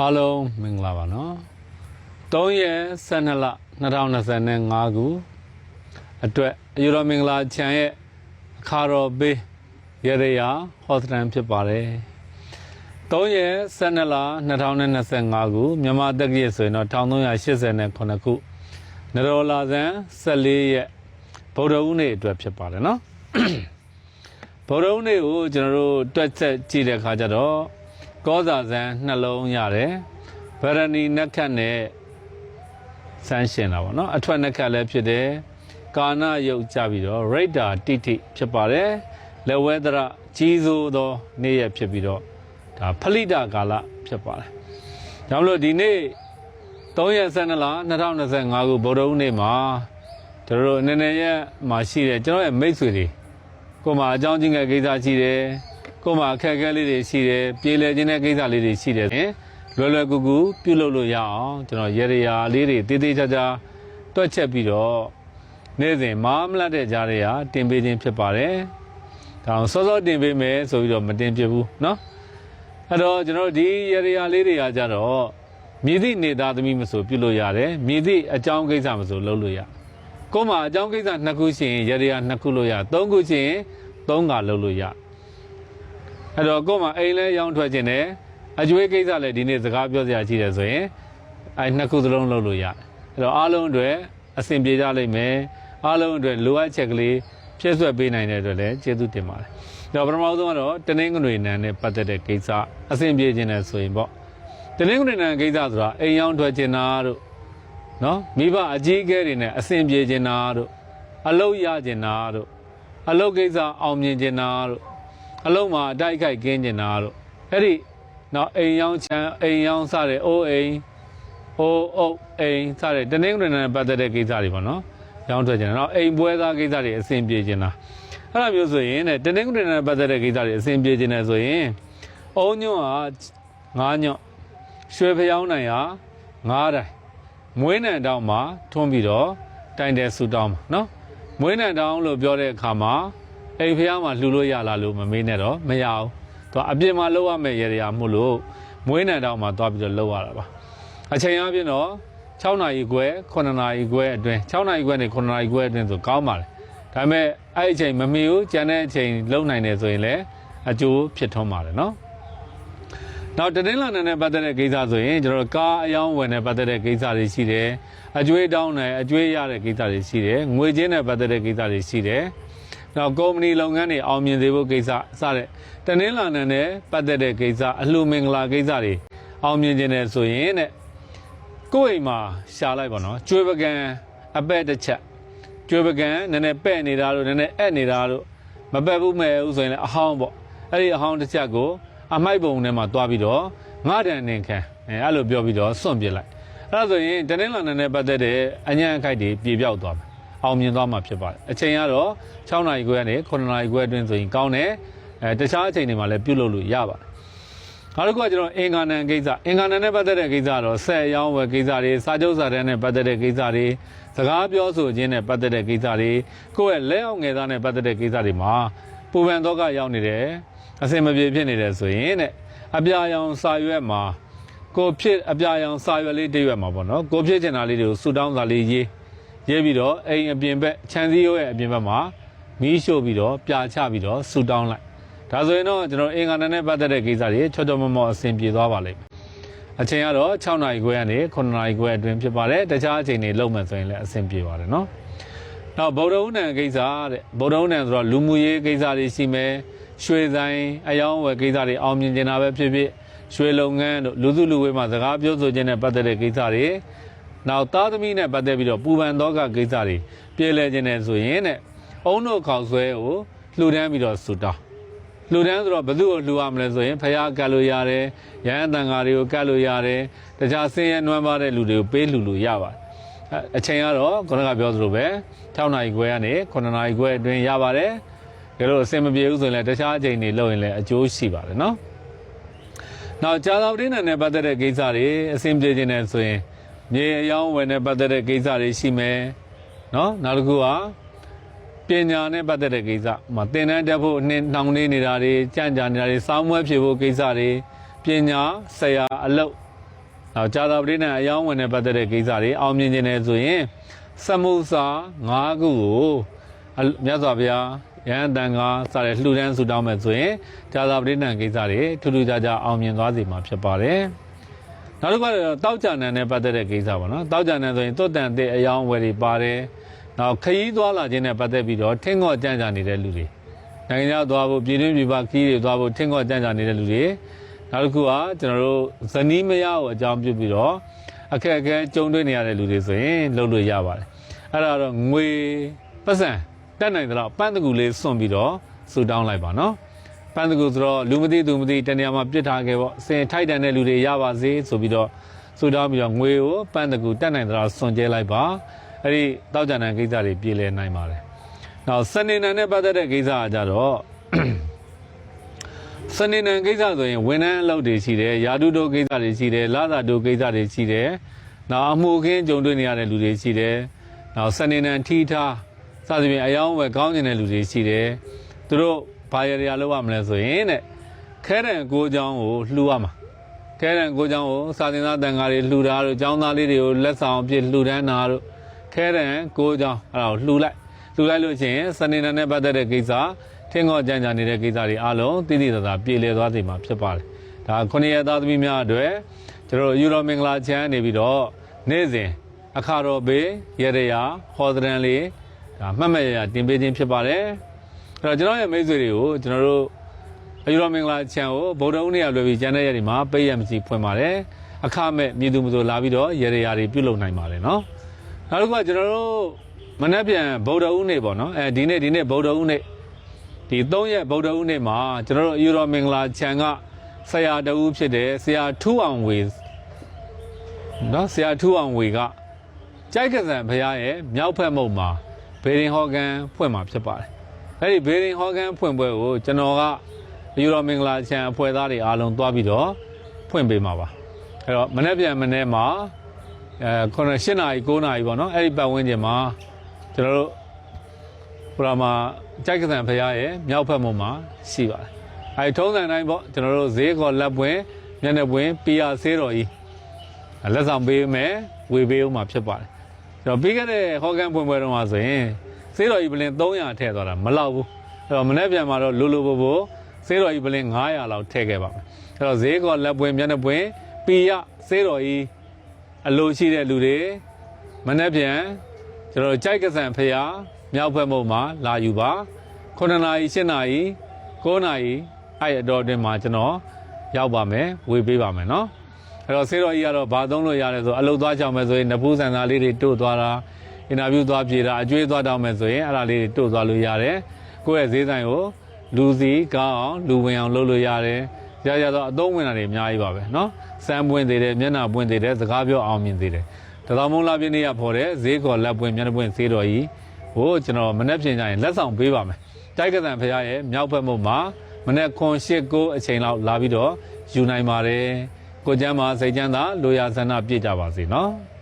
အားလုံးမင်္ဂလာပါနော်3ရက်12လ2025ခုအတွက်အယူတော်မင်္ဂလာချန်ရဲ့အခါတော်ပေးရရရာဟောစတန်ဖြစ်ပါတယ်3ရက်12လ2025ခုမြန်မာတက္ကရာဆိုရင်တော့1389ခုနရောလာဇန်14ရက်ဗုဒ္ဓဦးနေ့အတွက်ဖြစ်ပါတယ်နော်ဗုဒ္ဓဦးနေ့ကိုကျွန်တော်တို့တွက်ချက်ကြည့်တဲ့အခါကျတော့ ကောဇာဇန်နှလုံးရတယ်ဗရဏီနက္ခတ်နဲ့ဆန်းရှင်တာပေါ့နော်အထွက်နက္ခတ်လည်းဖြစ်တယ်ကာနယုတ်ကြပြီးတော့ရိတ်တာတိတိဖြစ်ပါတယ်လက်ဝဲသရကြီးစိုးသော နေ့ရက်ဖြစ်ပြီးတော့ဒါဖလိတကာလဖြစ်ပါတယ်ဒါမလို့ဒီနေ့3ရက်12လ2025ခုဗုဒ္ဓဦးနေ့မှာကျွန်တော်တို့နည်းနည်းရက်မှာရှိတယ်ကျွန်တော်ရဲ့မိတ်ဆွေတွေကိုယ်မှာအကြောင်းချင်း嘅ကိစ္စရှိတယ် ကိုယ်မှာအခက်အခဲလေးတွေရှိတယ်ပြေလည်ခြင်းတဲ့ကိစ္စလေးတွေရှိတယ်လွယ်လွယ်ကူကူပြုလုပ်လို့ရအောင်ကျွန်တော်ရေရရာလေးတွေတေးသေးချာချာတွက်ချက်ပြီးတော့နေ့စဉ်မာမလတ်တဲ့ကြားတွေကတင်ပေးခြင်းဖြစ်ပါတယ်ဒါအောင်စောစောတင်ပေးမယ်ဆိုပြီးတော့မတင်ပြဘူးเนาะအဲ့တော့ကျွန်တော်တို့ဒီရေရရာလေးတွေကကြတော့မြည်သည့်နေသားသမီးမဆိုပြုလို့ရတယ်မြည်သည့်အကြောင်းကိစ္စမဆိုလုပ်လို့ရတယ် ကိုယ်မှာအကြောင်းကိစ္စနှစ်ခုရှိရင်ရရနှစ်ခုလို့ရသုံးခုရှိရင်သုံးကလုပ်လို့ရ အဲ့တော့ကိုယ်မှာအိမ်လဲရောင်းထွက်ခြင်းနဲ့အကျွေးကိစ္စလည်းဒီနေ့စကားပြောစရာရှိတယ်ဆိုရင်အဲ့နှစ်ခုစလုံးလုပ်လို့ရအဲ့တော့အားလုံးအတွက်အဆင်ပြေကြလိမ့်မယ်အားလုံးအတွက်လိုအပ်ချက်ကလေးဖြည့်ဆွက်ပေးနိုင်တဲ့အတွက်လည်းကျေးဇူးတင်ပါတယ်ဒါပထမဆုံးကတော့တနင်္ဂနွေနံနဲ့ပတ်သက်တဲ့ကိစ္စအဆင်ပြေခြင်းနဲ့ဆိုရင်ပေါ့တနင်္ဂနွေနံကိစ္စဆိုတာအိမ်ရောင်းထွက်ခြင်းနာတို့နော်မိဘအကြီးအကဲတွေနဲ့အဆင်ပြေကျင်တာတို့အလုတ်ရကျင်တာတို့အလုတ်ကိစ္စအောင်မြင်ကျင်တာတို့ အလုတ်မှာအတိုက်အခိုက်ကင်းကျင်တာတို့အဲ့ဒီနော်အိမ်ရောင်းချမ်းအိမ်ရောင်းစတဲ့အိုးအိမ်အိုးအုပ်အိမ်စတဲ့တနင်္ဂနွေနဲ့ပတ်သက်တဲ့ကိစ္စတွေပေါ့နော်ရောင်းထွက်ကျင်တာနော်အိမ်ပွဲသားကိစ္စတွေအဆင်ပြေကျင်တာအဲ့လိုမျိုးဆိုရင်တဲ့တနင်္ဂနွေနဲ့ပတ်သက်တဲ့ကိစ္စတွေအဆင်ပြေကျင်တယ်ဆိုရင်အုံညွန့်ဟာငါးညွန့်ရွှေဖျောင်းနိုင်ဟာငါးတိုင်မွေးနံတောင်းမှာထွန်းပြီးတော့တိုင်တယ်ဆူတောင်းမှာနော်မွေးနံတောင်းလို့ပြောတဲ့အခါမှာ အိမ်ဖျားမှာလှူလို့ရလားလို့မမေးနဲ့တော့မရဘူးသူအပြင်မှာလှုပ်ရမယ့်ရေရာမှုလို့မွေးနံတောင်းမှာသွားပြီးတော့လှုပ်ရတာပါအချိန်အပြင်တော့6နာရီခွဲ9နာရီခွဲအတွင်း6နာရီခွဲနဲ့9နာရီခွဲအတွင်းဆိုကောင်းပါလေဒါပေမဲ့အဲ့ဒီအချိန်မမီဘူးကျန်တဲ့အချိန်လုံနိုင်တယ်ဆိုရင်လည်းအကျိုးဖြစ်ထွန်းပါလေနော်နောက်တတင်းလာနယ်နဲ့ပတ်သက်တဲ့ကိစ္စဆိုရင်ကျွန်တော်တို့ကားအယောင်းဝယ်နဲ့ပတ်သက်တဲ့ကိစ္စတွေရှိတယ်အကျွေးတောင်းတယ်အကျွေးရတဲ့ကိစ္စတွေရှိတယ်ငွေချင်းနဲ့ပတ်သက်တဲ့ကိစ္စတွေရှိတယ် နောက်ကုမ္ပဏီလုပ်ငန်းတွေအောင်မြင်စေဖို့ကိစ္စစတဲ့တတင်းလာနယ်နဲ့ပတ်သက်တဲ့ကိစ္စအလှမင်္ဂလာကိစ္စတွေအောင်မြင်ခြင်းနဲ့ဆိုရင်တဲ့ကိုယ့်အိမ်မှာရှာလိုက်ပါတော့ကျွေးပကံအပဲ့တစ်ချက်ကျွေးပကံနည်းနည်းပဲ့နေတာလို့နည်းနည်းအက်နေတာလို့မပဲ့ဘူးမဲ့ဦးဆိုရင်လည်းအဟောင်းပေါ့အဲ့ဒီအဟောင်းတစ်ချက်ကိုအမိုက်ပုံထဲမှာတွားပြီးတော့ငါတန်နေခံအဲအဲ့လိုပြောပြီးတော့စွန့်ပစ်လိုက်အဲ့ဒါဆိုရင်တနင်္လာနေ့နဲ့ပတ်သက်တဲ့အញ្ញံအခိုက်တွေပြေပြောက်သွားမယ် အောင်မြင်သွားမှာဖြစ်ပါတယ်အချိန်ကတော့6နာရီခွဲကနေ9နာရီခွဲအတွင်းဆိုရင်ကောင်းတယ်အဲတခြားအချိန်တွေမှာလည်းပြုလုပ်လို့ရပါတယ်နောက်တစ်ခုကကျွန်တော်အင်္ဂါနံကိစ္စအင်္ဂါနံနဲ့ပတ်သက်တဲ့ကိစ္စကတော့ဆက်ရောင်းဝယ်ကိစ္စတွေစာချုပ်စာတမ်းနဲ့ပတ်သက်တဲ့ကိစ္စတွေစကားပြောဆိုခြင်းနဲ့ပတ်သက်တဲ့ကိစ္စတွေကိုယ့်ရဲ့လက်အောင်ငယ်သားနဲ့ပတ်သက်တဲ့ကိစ္စတွေမှာပူပန်တော့ကရောက်နေတယ်အစင်မပြေဖြစ်နေတယ်ဆိုရင်တဲ့အပြာရောင်စာရွက်မှာကိုဖြစ်အပြာရောင်စာရွက်လေးတစ်ရွက်မှာပေါ့နော်ကိုဖြစ်ချင်တာလေးတွေကိုဆူတောင်းစာလေးရေး ရေးပြီးတော့အိမ်အပြင်ဘက်ခြံစည်းရိုးရဲ့အပြင်ဘက်မှာမီးရှို့ပြီးတော့ပြာချပြီးတော့ဆူတောင်းလိုက်ဒါဆိုရင်တော့ကျွန်တော်အင်္ဂါနဲ့ပတ်သက်တဲ့ကိစ္စတွေချောချောမောမောအဆင်ပြေသွားပါလိမ့်မယ်အချိန်ကတော့6နာရီခွဲကနေ9နာရီခွဲအတွင်းဖြစ်ပါတယ်တခြားအချိန်တွေလုံးမယ်ဆိုရင်လည်းအဆင်ပြေပါတယ်နော်နောက်ဗုဒ္ဓဦးနံကိစ္စတဲ့ဗုဒ္ဓဦးနံဆိုတော့လူမှုရေးကိစ္စတွေရှိမယ်ရွှေဆိုင်အယောင်းဝယ်ကိစ္စတွေအောင်မြင်နေတာပဲဖြစ်ဖြစ်ရွှေလုပ်ငန်းတို့လူစုလူဝေးမှာစကားပြောဆိုခြင်းနဲ့ပတ်သက်တဲ့ကိစ္စတွေ နောက်သားသမီးနဲ့ပတ်သက်ပြီးတော့ပူပန်သောကကိစ္စတွေပြည်လဲခြင်းနဲ့ဆိုရင်တဲ့အုံတို့ခေါက်ဆွဲကိုလှူဒန်းပြီးတော့ဆူတောင်းလှူဒန်းဆိုတော့ဘယ်သူ့ကိုလှူရမလဲဆိုရင်ဖះကတ်လို့ရတယ်ရဟန်းတန်ဃာတွေကိုကတ်လို့ရတယ်တခြားဆင်းရဲနွမ်းပါတဲ့လူတွေကိုပေးလှူလို့ရပါတယ်အဲအချိန်ကတော့ခုနကပြောသလိုပဲ6နာရီခွဲကနေ9နာရီခွဲအတွင်းရပါတယ်ဒါလို့အဆင်မပြေဘူးဆိုရင်လည်းတခြားအချိန်တွေလုပ်ရင်လည်းအကျိုးရှိပါတယ်နော်နောက်ကြာသာပတိနံနဲ့ပတ်သက်တဲ့ကိစ္စတွေအဆင်ပြေခြင်းနဲ့ဆိုရင် မြေအယောင်းဝယ်နဲ့ပတ်သက်တဲ့ကိစ္စတွေရှိမယ်နော်နောက်တစ်ခုကပညာနဲ့ပတ်သက်တဲ့ကိစ္စမှာသင်တန်းတက်ဖို့နှင်းနှောင်နေနေတာတွေကြံ့ကြာနေတာတွေစောင်းမွဲဖြစ်ဖို့ကိစ္စတွေပညာဆရာအလုပ်နောက်ကြာသာပတိနဲ့အယောင်းဝင်တဲ့ပတ်သက်တဲ့ကိစ္စတွေအောင်မြင်ခြင်းနဲ့ဆိုရင်စမှုစာ၅ခုကိုအလမြတ်စွာဘုရားရဟန်းတန်ခါစတဲ့လှူဒန်းဆူတောင်းမဲ့ဆိုရင်ကြာသာပတိနဲ့ကိစ္စတွေထူးထူးခြားခြားအောင်မြင်သွားစေမှာဖြစ်ပါတယ် နောက်တစ်ခါတော့တောက်ကြနံနဲ့ပတ်သက်တဲ့ကိစ္စပါနော်တောက်ကြနံဆိုရင်သွတ်တန်တဲ့အယောင်းဝယ်တွေပါတယ်နောက်ခရီးသွားလာခြင်းနဲ့ပတ်သက်ပြီးတော့ထင်းငေါ့ကြံ့ကြနေတဲ့လူတွေနိုင်ငံခြားသွားဖို့ပြည်တွင်းပြည်ပခီးတွေသွားဖို့ထင်းငေါ့ကြံ့ကြနေတဲ့လူတွေနောက်တစ်ခုကကျွန်တော်တို့ဇနီးမယားကိုအကြောင်းပြုပြီးတော့အခက်အခဲကြုံတွေ့နေရတဲ့လူတွေဆိုရင်လုပ်လို့ရပါတယ်အဲ့ဒါတော့ငွေပတ်စံတက်နိုင်တော့ပန်းတကူလေးစွန့်ပြီးတော့ဆူတောင်းလိုက်ပါနော် ပန်းတကူဆိုတော့လူမသိသူမသိတနေရာမှာပြစ်ထားခဲ့ပေါ့စင်ထိုက်တန်တဲ့လူတွေရပါစေဆိုပြီးတော့ဆူတောင်းပြီးတော့ငွေကိုပန်းတကူတက်နိုင်တော့စွန့်ကျဲလိုက်ပါအဲ့ဒီတောက်ကြံတဲ့ကိစ္စတွေပြည်လဲနိုင်ပါတယ်နောက်စနေနံနဲ့ပတ်သက်တဲ့ကိစ္စကကြတော့စနေနံကိစ္စဆိုရင်ဝန်ထမ်းအလုပ်တွေရှိတယ်ယာတုတို့ကိစ္စတွေရှိတယ်လာသာတို့ကိစ္စတွေရှိတယ်နောက်အမှုခင်းကြုံတွေ့နေရတဲ့လူတွေရှိတယ်နောက်စနေနံထီထားစသဖြင့်အယောင်းဝယ်ကောင်းကျင်တဲ့လူတွေရှိတယ်သူတို့ ဘာရရလောက်ရမလဲဆိုရင်တဲ့ခဲတဲ့ကိုเจ้าကိုလှူရမှာခဲတဲ့ကိုเจ้าကိုစာသင်သားတန်ဃာတွေလှူတာတို့ចောင်းသားလေးတွေကိုလက်ဆောင်အဖြစ်လှူဒန်းတာတို့ခဲတဲ့ကိုเจ้าအဲ့ဒါကိုလှူလိုက်လှူလိုက်လို့ရှိရင်စနေနံနဲ့ပတ်သက်တဲ့ကိစ္စထင်းငေါ့ကြံ့ကြံ့နေတဲ့ကိစ္စတွေအလုံးတည်တည်သာသာပြေလည်သွားစေမှာဖြစ်ပါတယ်ဒါခုနှစ်ရက်သားသမီးများအတွက်ကျွန်တော်တို့ယူရိုမင်္ဂလာချမ်းနေပြီးတော့နေ့စဉ်အခါတော်ဘေးရရရာဟောဒရန်လေးဒါမှတ်မှတ်ရရတင်ပေးခြင်းဖြစ်ပါတယ် အဲ့တော့ကျွန်တော်ရဲ့မိတ်ဆွေတွေကိုကျွန်တော်တို့အယူရိုမင်္ဂလာချမ်းကိုဗုဒ္ဓဦးနေ့ရလွယ်ပြီးကျန်တဲ့ရက်ဒီမှာပိတ်ရမရှိဖွင့်ပါတယ်အခမဲ့မြည်သူမဆိုလာပြီးတော့ရရရာတွေပြုလုပ်နိုင်ပါတယ်နော်နောက်တစ်ခုကကျွန်တော်တို့မနေ့ပြန်ဗုဒ္ဓဦးနေ့ပေါ့နော်အဲဒီနေ့ဒီနေ့ဗုဒ္ဓဦးနေ့ဒီ၃ရက်ဗုဒ္ဓဦးနေ့မှာကျွန်တော်တို့အယူတော်မင်္ဂလာခြံကဆရာတဦးဖြစ်တယ်ဆရာထူအောင်ဝေနော်ဆရာထူအောင်ဝေကကြိုက်ကစံဘုရားရဲ့မြောက်ဖက်မုတ်မှာဘေရင်ဟောကန်ဖွင့်မှာဖြစ်ပါတယ် အဲ့ဒီဘေရင်ဟောကန်ဖွင့်ပွဲကိုကျွန်တော်ကအယူတော်မင်္ဂလာခြံအဖွဲ့သားတွေအားလုံးတွားပြီးတော့ဖွင့်ပေးမှာပါအဲ့တော့မနေ့ပြန်မနေ့မှာအဲ9နာရီ9နာရီပေါ့နော်အဲ့ဒီပတ်ဝန်းကျင်မှာကျွန်တော်တို့ဟိုမှာကြိုက်ကစံဖရားရဲ့မြောက်ဖက်မှုမှာရှိပါတယ်။အဲဒီထုံးစံတိုင်းပေါ့ကျွန်တော်တို့ဈေးကော်လက်ပွင့်မျက်နှာပွင့်ပီယာဆေးတော်ကြီးလက်ဆောင်ပေးမယ်ဝေပေးဦးမှာဖြစ်ပါတယ်။ကျွန်တော်ပြီးခဲ့တဲ့ဟောကန်ပွင့်ပွဲတုန်းကဆိုရင် ဆေးတော်ဤပလင်300ထည့်သွားတာမလောက်ဘူးအဲ့တော့မနေ့ပြန်မှာတော့လိုလိုဘိုဘိုဆေးတော်ဤပလင်900လောက်ထည့်ခဲ့ပါမယ်အဲ့တော့ဈေးကောလက်ပွင့်မျက်နှာပွင့်ပီရဆေးတော်ဤအလိုရှိတဲ့လူတွေမနေ့ပြန်ကျွန်တော်ကြိုက်ကဆန်ဖျားမြောက်ဘက်ဘုံမှာလာယူပါ9နာရီ10နာရီ9နာရီအဲ့အတော်အတွင်းမှာကျွန်တော်ရောက်ပါမယ်ဝေပေးပါမယ်နော်အဲ့တော့ဆေးတော်ကြီးကတော့ဘာသုံးလို့ရလဲဆိုအလုတ်သွားကြအောင်မယ်ဆိုရင်နဖူးဆန်သားလေးတွေတို့သွားတာ အင်တာဗျူးသွားပြေတာအကျွေးသွားတောင်းမယ်ဆိုရင်အဲ့ဒါလေးတွေတို့သွားလို့ရတယ်ကိုယ့်ရဲ့ဈေးဆိုင်ကိုလူစီကောင်းအောင်လူဝင်အောင်လုပ်လို့ရတယ်ရရတော့အသုံးဝင်တာတွေအများကြီးပါပဲเนาะစမ်းပွင့်သေးတယ်မျက်နှာပွင့်သေးတယ်စကားပြောအောင်မြင်သေးတယ်တတော်မုံလာပြင်းနေရဖော်တဲ့ဈေးကော်လက်ပွင့်မျက်နှာပွင့်ဈေးတော်ကြီး ဟိုကျွန်တော်မနေ့ပြင်ကြရင်လက်ဆောင်ပေးပါမယ်။တိုက်ကစံဖရားရဲ့မြောက်ဘက်မှုမှာမနေ့ခွန်၈ကိုအချိန်လောက်လာပြီးတော့ယူနိုင်ပါတယ်။ကိုကျမ်းမှာစိတ်ချမ်းသာလိုရာဆန္ဒပြည့်ကြပါစေနော်။